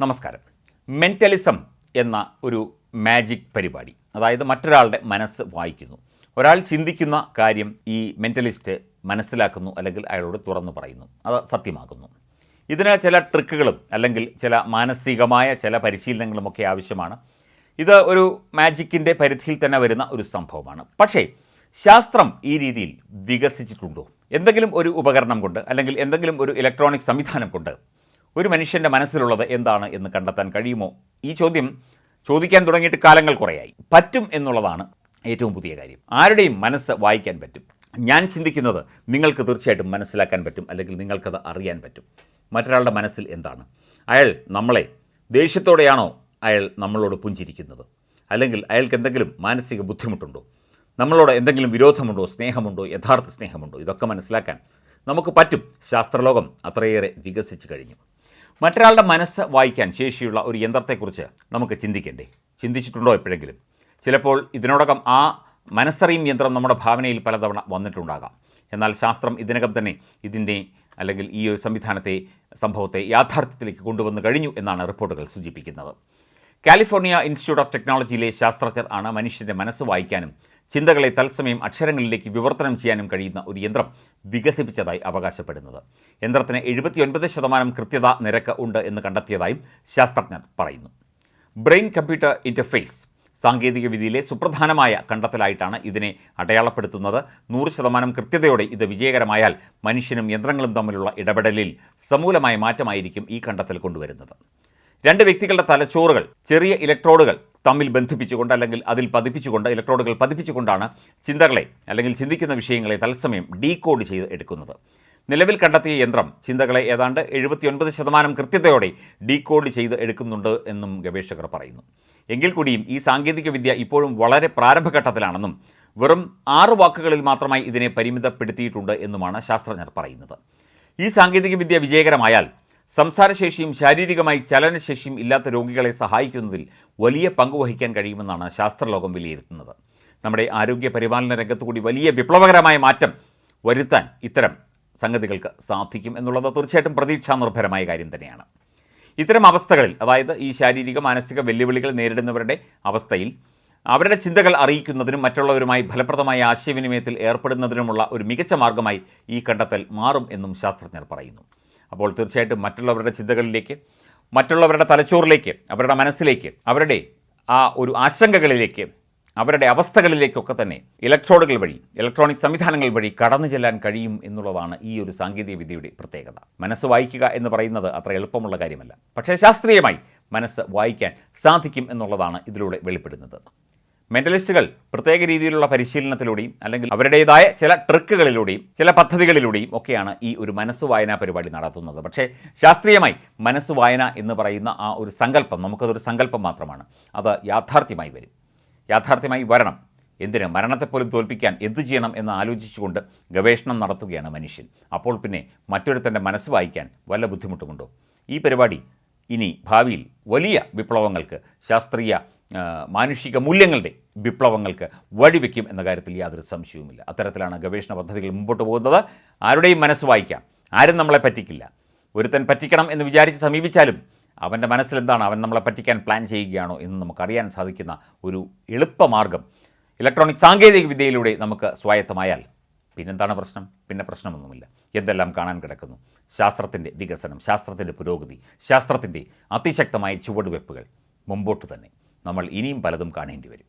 നമസ്കാരം. മെന്റലിസം എന്ന ഒരു മാജിക് പരിപാടി അതായത് മറ്റൊരാളുടെ മനസ്സ് വായിക്കുന്നു. ഒരാൾ ചിന്തിക്കുന്ന കാര്യം ഈ മെന്റലിസ്റ്റ് മനസ്സിലാക്കുന്നു അല്ലെങ്കിൽ അയാളോട് തുറന്നു പറയുന്നു. അത് സത്യമാക്കുന്നു. ഇതിന് ചില ട്രിക്കുകളും അല്ലെങ്കിൽ ചില മാനസികമായ ചില പരിശീലനങ്ങളുമൊക്കെ ആവശ്യമാണ്. ഇത് ഒരു മാജിക്കിന്റെ പരിധിയിൽ തന്നെ വരുന്ന ഒരു സംഭവമാണ്. പക്ഷേ ശാസ്ത്രം ഈ രീതിയിൽ വികസിച്ചിട്ടുണ്ടോ? എന്തെങ്കിലും ഒരു ഉപകരണം കൊണ്ട് അല്ലെങ്കിൽ എന്തെങ്കിലും ഒരു ഇലക്ട്രോണിക് സംവിധാനം കൊണ്ട് ഒരു മനുഷ്യന്റെ മനസ്സിലുള്ളത് എന്താണ് എന്ന് കണ്ടെത്താൻ കഴിയുമോ? ഈ ചോദ്യം ചോദിക്കാൻ തുടങ്ങിയിട്ട് കാലങ്ങൾ കുറേയായി. പറ്റും എന്നുള്ളതാണ് ഏറ്റവും പുതിയ കാര്യം. ആരുടെയും മനസ്സ് വായിക്കാൻ പറ്റും. ഞാൻ ചിന്തിക്കുന്നത് നിങ്ങൾക്ക് തീർച്ചയായിട്ടും മനസ്സിലാക്കാൻ പറ്റും അല്ലെങ്കിൽ നിങ്ങൾക്കത് അറിയാൻ പറ്റും. മറ്റൊരാളുടെ മനസ്സിൽ എന്താണ്? അയാൾ നമ്മളെ ദേഷ്യത്തോടെയാണോ അയാൾ നമ്മളോട് പുഞ്ചിരിക്കുന്നത്? അല്ലെങ്കിൽ അയാൾക്ക് എന്തെങ്കിലും മാനസിക ബുദ്ധിമുട്ടുണ്ടോ? നമ്മളോട് എന്തെങ്കിലും വിരോധമുണ്ടോ? സ്നേഹമുണ്ടോ? യഥാർത്ഥ സ്നേഹമുണ്ടോ? ഇതൊക്കെ മനസ്സിലാക്കാൻ നമുക്ക് പറ്റും. ശാസ്ത്രലോകം അത്രയേറെ വികസിച്ചു കഴിഞ്ഞു. മറ്റൊരാളുടെ മനസ്സ് വായിക്കാൻ ശേഷിയുള്ള ഒരു യന്ത്രത്തെക്കുറിച്ച് നമുക്ക് ചിന്തിക്കേണ്ടേ. ചിന്തിച്ചിട്ടുണ്ടോ എപ്പോഴെങ്കിലും? ചിലപ്പോൾ ഇതിനോടകം ആ മനസ്സറിയും യന്ത്രം നമ്മുടെ ഭാവനയിൽ പലതവണ വന്നിട്ടുണ്ടാകാം. എന്നാൽ ശാസ്ത്രം ഇതിനകം തന്നെ ഇതിന്റെ അല്ലെങ്കിൽ ഈ ഒരു സംവിധാനത്തെ സംഭവത്തെ യാഥാർത്ഥ്യത്തിലേക്ക് കൊണ്ടുവന്നു കഴിഞ്ഞു എന്നാണ് റിപ്പോർട്ടുകൾ സൂചിപ്പിക്കുന്നത്. കാലിഫോർണിയ ഇൻസ്റ്റിറ്റ്യൂട്ട് ഓഫ് ടെക്നോളജിയിലെ ശാസ്ത്രജ്ഞർ ആണ് മനുഷ്യന്റെ മനസ്സ് വായിക്കാനും ചിന്തകളെ തത്സമയം അക്ഷരങ്ങളിലേക്ക് വിവർത്തനം ചെയ്യാനും കഴിയുന്ന ഒരു യന്ത്രം വികസിപ്പിച്ചതായി അവകാശപ്പെടുന്നത്. യന്ത്രത്തിന് എഴുപത്തിയൊൻപത് ശതമാനം കൃത്യത നിരക്ക് ഉണ്ട് എന്ന് കണ്ടെത്തിയതായും ശാസ്ത്രജ്ഞർ പറയുന്നു. ബ്രെയിൻ കമ്പ്യൂട്ടർ ഇന്റർഫേസ് സാങ്കേതിക വിദ്യയിലെ സുപ്രധാനമായ കണ്ടെത്തലായിട്ടാണ് ഇതിനെ അടയാളപ്പെടുത്തുന്നത്. നൂറ് ശതമാനം കൃത്യതയോടെ ഇത് വിജയകരമായാൽ മനുഷ്യനും യന്ത്രങ്ങളും തമ്മിലുള്ള ഇടപെടലിൽ സമൂലമായ മാറ്റമായിരിക്കും ഈ കണ്ടെത്തൽ കൊണ്ടുവരുന്നത്. രണ്ട് വ്യക്തികളുടെ തലച്ചോറുകൾ ചെറിയ ഇലക്ട്രോഡുകൾ തമ്മിൽ ബന്ധിപ്പിച്ചുകൊണ്ട് അല്ലെങ്കിൽ അതിൽ പതിപ്പിച്ചുകൊണ്ട് ഇലക്ട്രോഡുകൾ പതിപ്പിച്ചുകൊണ്ടാണ് ചിന്തകളെ അല്ലെങ്കിൽ ചിന്തിക്കുന്ന വിഷയങ്ങളെ തത്സമയം ഡീകോഡ് ചെയ്ത് എടുക്കുന്നത്. നിലവിൽ കണ്ടെത്തിയ യന്ത്രം ചിന്തകളെ ഏതാണ്ട് എഴുപത്തിയൊൻപത് ശതമാനം കൃത്യതയോടെ ഡീകോഡ് ചെയ്ത് എടുക്കുന്നുണ്ട് എന്നും ഗവേഷകർ പറയുന്നു. എങ്കിൽ കൂടിയും ഈ സാങ്കേതികവിദ്യ ഇപ്പോഴും വളരെ പ്രാരംഭഘട്ടത്തിലാണെന്നും വെറും ആറ് വാക്കുകളിൽ മാത്രമായി ഇതിനെ പരിമിതപ്പെടുത്തിയിട്ടുണ്ട് എന്നുമാണ് ശാസ്ത്രജ്ഞർ പറയുന്നത്. ഈ സാങ്കേതികവിദ്യ വിജയകരമായാൽ സംസാരശേഷിയും ശാരീരികമായി ചലനശേഷിയും ഇല്ലാത്ത രോഗികളെ സഹായിക്കുന്നതിൽ വലിയ പങ്ക് വഹിക്കാൻ കഴിയുമെന്നാണ് ശാസ്ത്രലോകം വിലയിരുത്തുന്നത്. നമ്മുടെ ആരോഗ്യ പരിപാലന രംഗത്തുകൂടി വലിയ വിപ്ലവകരമായ മാറ്റം വരുത്താൻ ഇത്തരം സംഗതികൾക്ക് സാധിക്കും എന്നുള്ളത് തീർച്ചയായിട്ടും പ്രതീക്ഷാ നിർഭരമായ കാര്യം തന്നെയാണ്. ഇത്തരം അവസ്ഥകളിൽ അതായത് ഈ ശാരീരിക മാനസിക വെല്ലുവിളികൾ നേരിടുന്നവരുടെ അവസ്ഥയിൽ അവരുടെ ചിന്തകൾ അറിയിക്കുന്നതിനും മറ്റുള്ളവരുമായി ഫലപ്രദമായ ആശയവിനിമയത്തിൽ ഏർപ്പെടുന്നതിനുമുള്ള ഒരു മികച്ച മാർഗമായി ഈ കണ്ടെത്തൽ മാറും എന്നും ശാസ്ത്രജ്ഞർ പറയുന്നു. അപ്പോൾ തീർച്ചയായിട്ടും മറ്റുള്ളവരുടെ ചിന്തകളിലേക്ക് മറ്റുള്ളവരുടെ തലച്ചോറിലേക്ക് അവരുടെ മനസ്സിലേക്ക് അവരുടെ ആ ഒരു ആശങ്കകളിലേക്ക് അവരുടെ അവസ്ഥകളിലേക്കൊക്കെ തന്നെ ഇലക്ട്രോഡുകൾ വഴി ഇലക്ട്രോണിക് സംവിധാനങ്ങൾ വഴി കടന്നു ചെല്ലാൻ കഴിയും എന്നുള്ളതാണ് ഈ ഒരു സാങ്കേതിക വിദ്യയുടെ പ്രത്യേകത. മനസ്സ് വായിക്കുക എന്ന് പറയുന്നത് അത്ര എളുപ്പമുള്ള കാര്യമല്ല. പക്ഷേ ശാസ്ത്രീയമായി മനസ്സ് വായിക്കാൻ സാധിക്കും എന്നുള്ളതാണ് ഇതിലൂടെ വെളിപ്പെടുന്നത്. മെന്റലിസ്റ്റുകൾ പ്രത്യേക രീതിയിലുള്ള പരിശീലനത്തിലൂടെയും അല്ലെങ്കിൽ അവരുടേതായ ചില ട്രിക്കുകളിലൂടെയും ചില പദ്ധതികളിലൂടെയും ഒക്കെയാണ് ഈ ഒരു മനസ്സ് വായനാ പരിപാടി നടത്തുന്നത്. പക്ഷേ ശാസ്ത്രീയമായി മനസ്സ് വായന എന്ന് പറയുന്ന ആ ഒരു സങ്കല്പം നമുക്കതൊരു സങ്കല്പം മാത്രമാണ്. അത് യാഥാർത്ഥ്യമായി വരും. യാഥാർത്ഥ്യമായി വരണം. എന്തിന്? മരണത്തെപ്പോലും തോൽപ്പിക്കാൻ എന്തു ചെയ്യണം എന്ന് ആലോചിച്ചുകൊണ്ട് ഗവേഷണം നടത്തുകയാണ് മനുഷ്യൻ. അപ്പോൾ പിന്നെ മറ്റൊരുത്തന്റെ മനസ്സ് വായിക്കാൻ വല്ല ബുദ്ധിമുട്ടുമുണ്ടോ? ഈ പരിപാടി ഇനി ഭാവിയിൽ വലിയ വിപ്ലവങ്ങൾക്ക് ശാസ്ത്രീയ മാനുഷിക മൂല്യങ്ങളുടെ വിപ്ലവങ്ങൾക്ക് വഴിവെക്കും എന്ന കാര്യത്തിൽ യാതൊരു സംശയവുമില്ല. അത്തരത്തിലാണ് ഗവേഷണ പദ്ധതികൾ മുമ്പോട്ട് പോകുന്നത്. ആരുടെയും മനസ്സ് വായിക്കാം. ആരും നമ്മളെ പറ്റിക്കില്ല. ഒരുത്തൻ പറ്റിക്കണം എന്ന് വിചാരിച്ച് സമീപിച്ചാലും അവന്റെ മനസ്സിലെന്താണ്? അവൻ നമ്മളെ പറ്റിക്കാൻ പ്ലാൻ ചെയ്യുകയാണോ എന്ന് നമുക്കറിയാൻ സാധിക്കുന്ന ഒരു എളുപ്പമാർഗം ഇലക്ട്രോണിക് സാങ്കേതിക വിദ്യയിലൂടെ നമുക്ക് സ്വായത്തമായാൽ പിന്നെന്താണ് പ്രശ്നം? പിന്നെ പ്രശ്നമൊന്നുമില്ല. എന്തെല്ലാം കാണാൻ കിടക്കുന്നു? ശാസ്ത്രത്തിന്റെ വികസനം ശാസ്ത്രത്തിന്റെ പുരോഗതി ശാസ്ത്രത്തിന്റെ അതിശക്തമായ ചുവടുവെപ്പുകൾ മുമ്പോട്ട് തന്നെ. നമ്മൾ ഇനിയും പലതും കാണേണ്ടി വരും